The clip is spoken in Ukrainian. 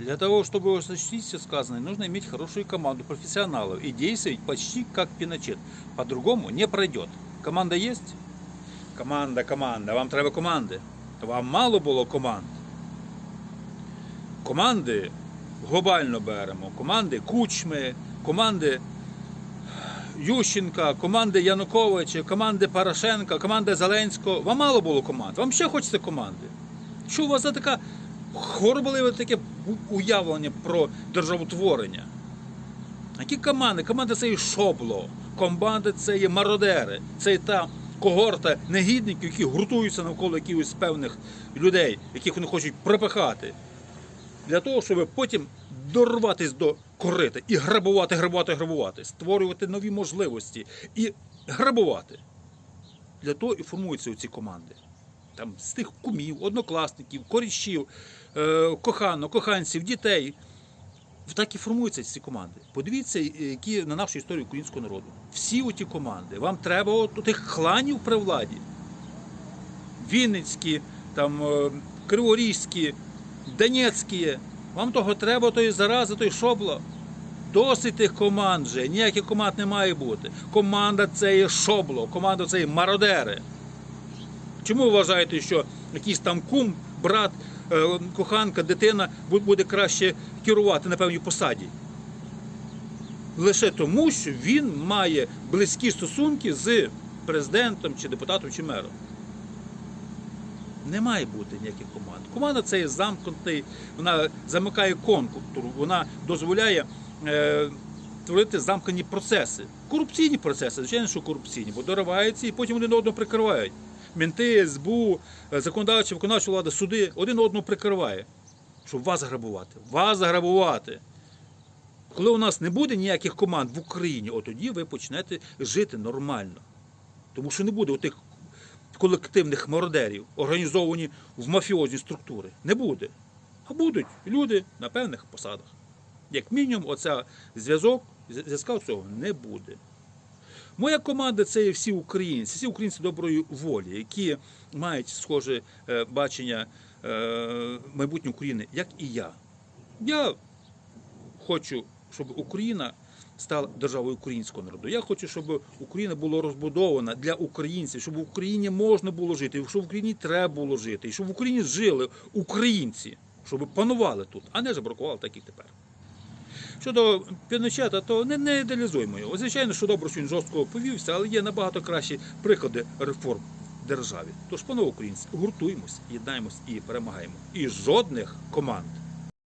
Для того, чтобы осуществить все сказанное, нужно иметь хорошую команду профессионалов и действовать почти как Пиночет. По-другому не пройдет. Команда есть? Команда, команда. Вам треба команди. Вам мало було команд. Команди глобально беремо. Команди Кучми, команди Ющенка, команди Януковича, команди Порошенка, команди Зеленського. Вам мало було команд. Вам ще хочеться команди. Що у вас за така хворобливе таке уявлення про державотворення? Які команди? Команда це і шобло, команди це є мародери, це і та когорта негідників, які гуртуються навколо якихось певних людей, яких вони хочуть пропихати. Для того, щоб потім дорватися до корита і грабувати, грабувати, грабувати, створювати нові можливості і грабувати. Для того і формуються ці команди. Там з тих кумів, однокласників, корішів, е, коханок, коханців, дітей. Так і формуються ці команди. Подивіться, які на нашу історію українського народу. Всі оті команди. Вам треба от тих кланів при владі. Вінницькі, там, е, Криворізькі, Донецькі. Вам того треба, тої зарази, той шобло. Досить тих команд вже. Ніяких команд не має бути. Команда це є шобло, команда це є мародери. Чому ви вважаєте, що якийсь там кум, брат, е, коханка, дитина буде краще керувати на певній посаді? Лише тому, що він має близькі стосунки з президентом чи депутатом чи мером. Не має бути ніяких команд. Команда це є замкнутий, вона замикає конкурс, вона дозволяє е, творити замкнені процеси. Корупційні процеси, звичайно, що корупційні, бо дориваються і потім один одного прикривають. Мінти, СБУ, е, законодавча, виконавча влада, суди один одного прикриває, щоб вас грабувати. Вас грабувати. Коли у нас не буде ніяких команд в Україні, от тоді ви почнете жити нормально. Тому що не буде отих колективних мародерів, організовані в мафіозні структури. Не буде. А будуть люди на певних посадах. Як мінімум, оця зв'язок, зв'язка цього не буде. Моя команда це всі українці, всі українці доброї волі, які мають схоже е, бачення е, майбутнього України, як і я. Я хочу, щоб Україна стала державою українського народу. Я хочу, щоб Україна була розбудована для українців, щоб в Україні можна було жити, щоб в Україні треба було жити, і щоб в Україні жили українці, щоб панували тут, а не жебракували так, як тепер. Щодо Піночета, то не, не ідеалізуємо його. Звичайно, що добре, що він жорстко повівся, але є набагато кращі приклади реформ в державі. Тож, панове українці, гуртуємось, єднаємось і перемагаємо. І жодних команд